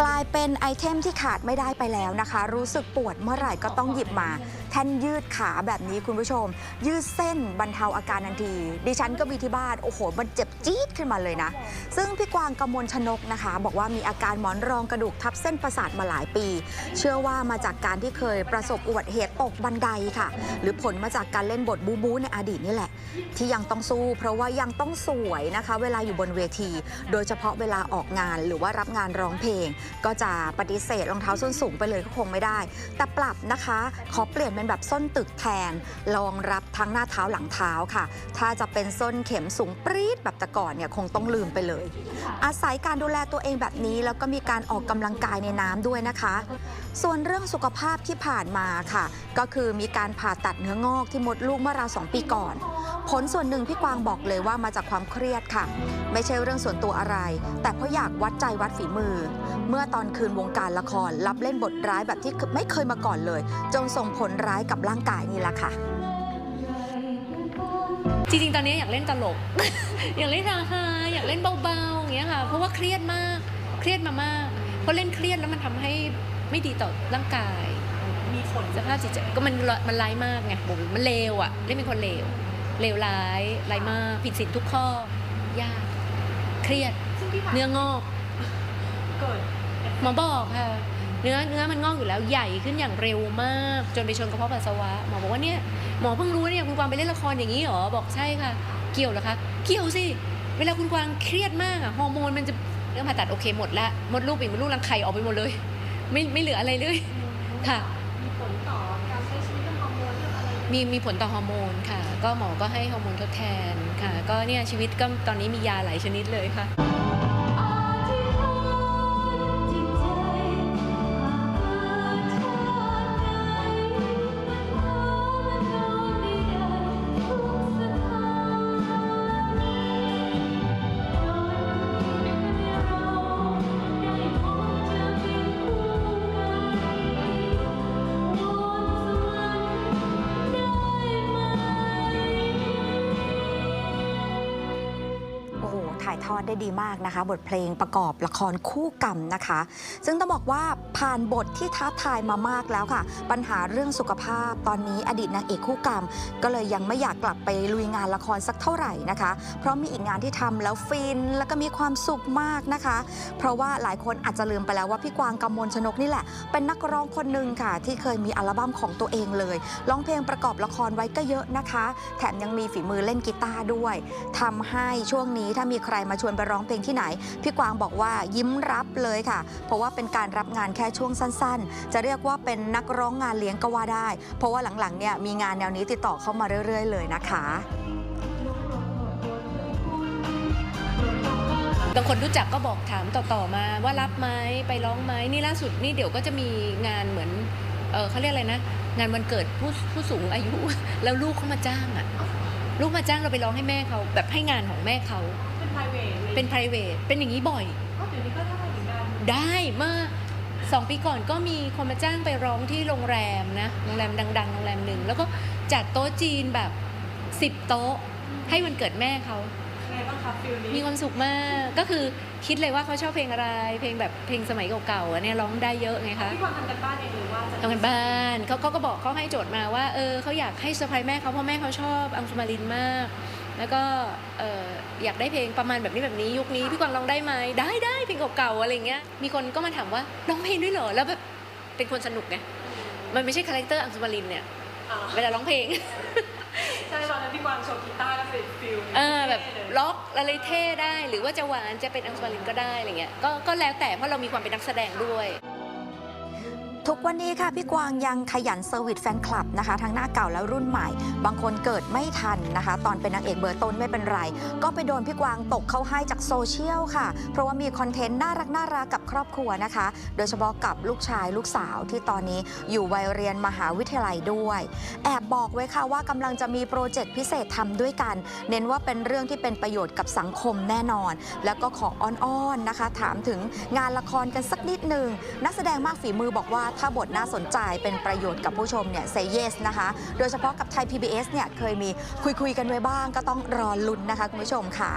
กลายเป็นไอเทมที่ขาดไม่ได้ไปแล้วนะคะ รู้สึกปวดเมื่อไหร่ก็ต้องหยิบมาแท่นยืดขาแบบนี้คุณผู้ชม ยืดเส้นบรรเทาอาการทันที ดิฉันก็มีที่บ้าน โอ้โห มันเจ็บจี๊ดขึ้นมาเลยนะ ซึ่งพี่กวางกมลชนกนะคะ บอกว่ามีอาการหมอนรองกระดูกทับเส้นประสาทมาหลายปี เชื่อว่ามาจากการที่เคยประสบอุบัติเหตุตกบันไดค่ะ หรือผลมาจากการเล่นบทบูบูในอดีตนี่แหละ ที่ยังต้องสู้ เพราะว่ายังต้องสวยนะคะ เวลาอยู่บนเวที โดยเฉพาะเวลาออกงานหรือว่ารับงานร้องเพลง ก็จะปฏิเสธรองเท้าส้นสูงไปเลยก็คงไม่ได้ แต่ปรับนะคะ ขอเปลี่ยนเป็นแบบส้นตึกแทนรองรับทั้งหน้าเท้าหลังเท้าค่ะ ถ้าจะเป็นส้นเข็มสูงปรี๊ดแบบแต่ก่อนเนี่ยคงต้องลืมไปเลย อาศัยการดูแลตัวเองแบบนี้แล้วก็มีการออกกำลังกายในน้ำด้วยนะคะ ส่วนเรื่องสุขภาพที่ผ่านมาค่ะ ก็คือมีการผ่าตัดเนื้องอกที่มดลูกเมื่อราวสองปีก่อน ผลส่วนหนึ่งพี่กวางบอกเลยว่ามาจากความเครียดค่ะ ไม่ใช่เรื่องส่วนตัวอะไร แต่เพราะอยากวัดใจวัดฝีมือ เมื่อตอนคืนวงการละครรับเล่นบทร้ายแบบที่ไม่เคยมาก่อนเลย จนส่งผลร้ายกับร่างกายนี่แหละค่ะจริงๆ ตอนนี้อยากเล่นตลก อยากเล่นฮาฮาๆอยากเล่นเบาๆอย่างเงี้ยค่ะ เพราะว่าเครียดมาก เครียดมามากเพราะเล่นเครียดแล้วมันทำให้ไม่ดีต่อร่างกาย มีผลสภาพจิตใจก็มันมันร้ายมากไงผมมันเลวอะเล่นเป็นคนเลว เลวร้ายร้ายมาก ผิดศีลทุกข้อยาก เครียดซึ่งที่ผ่านเนื้องอกเกิดหมอบอกค่ะ เนื้อเนื้อมันงอกอยู่แล้วใหญ่ขึ้นอย่างเร็วมาก จนไปชนกระเพาะปัสสาวะหมอบอกว่าเนี่ยหมอเพิ่งรู้เนี่ยคุณกวางไปเล่นละครอย่างนี้เหรอบอกใช่ค่ะ เกี่ยวเหรอคะเกี่ยวสิเวลาคุณกวางเครียดมากอะฮอร์โมนมันจะเรื่องผ่าตัดโอเคหมดละมดลูกปีกมดลูกรังไข่ออกไปหมดเลย ไม่ไม่เหลืออะไรเลยค่ะมีผลต่อ มีมีผลต่อฮอร์โมนค่ะ ก็หมอก็ให้ฮอร์โมนทดแทนค่ะ ก็เนี่ยชีวิตก็ตอนนี้มียาหลายชนิดเลยค่ะ ถ่ายทอดได้ดีมากนะคะ บทเพลงประกอบละครคู่กรรมนะคะ ซึ่งต้องบอกว่า ผ่านบทที่ท้าทายมามากแล้วค่ะ ปัญหาเรื่องสุขภาพตอนนี้อดีตนางเอกคู่กรรม ก็เลยยังไม่อยากกลับไปลุยงานละครสักเท่าไหร่นะคะ เพราะมีอีกงานที่ทำแล้วฟินแล้วก็มีความสุขมากนะคะ เพราะว่าหลายคนอาจจะลืมไปแล้วว่าพี่กวางกำมลชนกนี่แหละ เป็นนักร้องคนหนึ่งค่ะ ที่เคยมีอัลบั้มของตัวเองเลยร้องเพลงประกอบละครไว้ก็เยอะนะคะ แถมยังมีฝีมือเล่นกีตาร์ด้วยทำให้ช่วงนี้ถ้ามีใครมาชวนไปร้องเพลงที่ไหน พี่กวางบอกว่ายิ้มรับเลยค่ะ เพราะว่าเป็นการรับงานแค่ช่วงสั้นๆ จะเรียกว่าเป็นนักร้องงานเลี้ยงก็ว่าได้ เพราะว่าหลังๆเนี่ยมีงานแนวนี้ติดต่อเข้ามาเรื่อย ๆ เลยนะคะบางคนรู้จักก็บอกถามต่อๆมาว่ารับไหมไปร้องไหมนี่ล่าสุดนี่เดี๋ยวก็จะมีงานเหมือนเออเขาเรียกอะไรนะ งานวันเกิดผู้ผู้สูงอายุ แล้วลูกเขามาจ้างอะลูกมาจ้างเราไปร้องให้แม่เขาแบบให้งานของแม่เขาเป็น private เลยเป็น p r i v a t เป็นอย่างนี้บ่อยก็เดี๋ยวนี้ก็ได้เหมือนกันได้เมื่อ สองปีก่อนก็มีคนมาจ้างไปร้องที่โรงแรมนะโรงแรมดัง ๆ โรงแรมหนึ่งแล้วก็จัดโต๊ะจีนแบบสิบโต๊ะให้วันเกิดแม่เขาไงบ้างคะฟิลนี้มีความสุขมากก็คือคิดเลยว่าเขาชอบเพลงอะไร เพลงแบบเพลงสมัยเก่าๆอะเนี่ยร้องได้เยอะไงคะพี่กวางทำกันบ้านเองหรือว่าจะทำกันบ้านเขาเขาก็บอกเขาให้โจทย์มาว่าเออเขาอยากให้เซอร์ไพรส์แม่เขาเพราะแม่เขาชอบอังสุมารินมาก แล้วก็เอออยากได้เพลงประมาณแบบนี้แบบนี้ ยุคนี้พี่กวางร้องได้ไหมได้ได้เพลงเก่าๆอะไรเงี้ยมีคนก็มาถามว่าร้องเพลงด้วยเหรอแล้วแบบเป็นคนสนุกไงมันไม่ใช่คาแรคเตอร์อังสุมารินเนี่ยอ่าเวลาร้องเพลงใช่ตอนนั้นพี่กวางโชว์กีตาร์ก็เป็นฟิลเออแบบท่เลยล็อกอะไรเท่ได้ หรือว่าจะหวานจะเป็นอังสมารินก็ได้อะไรเงี้ยก็ก็แล้วแต่เพราะเรามีความเป็นนักแสดงด้วย ทุกวันนี้ค่ะพี่กวางยังขยันเซอร์วิสแฟนคลับนะคะ ทั้งหน้าเก่าและรุ่นใหม่ บางคนเกิดไม่ทันนะคะ ตอนเป็นนางเอกเบอร์ต้นไม่เป็นไร ก็ไปโดนพี่กวางตกเข้าให้จากโซเชียลค่ะ เพราะว่ามีคอนเทนต์น่ารักน่ารักกับครอบครัวนะคะ โดยเฉพาะกับลูกชายลูกสาวที่ตอนนี้อยู่วัยเรียนมหาวิทยาลัยด้วย แอบบอกไว้ค่ะว่ากำลังจะมีโปรเจกต์พิเศษทำด้วยกัน เน้นว่าเป็นเรื่องที่เป็นประโยชน์กับสังคมแน่นอน แล้วก็ขออ้อนๆนะคะ ถามถึงงานละครกันสักนิดหนึ่งนักแสดงมากฝีมือบอกว่าถ้าบทน่าสนใจเป็นประโยชน์กับผู้ชมเนี่ยเซเยสนะคะ โดยเฉพาะกับไทย PBS เนี่ยเคยมีคุยๆกันไว้บ้างก็ต้องรอลุ้นนะคะคุณผู้ชมค่ะ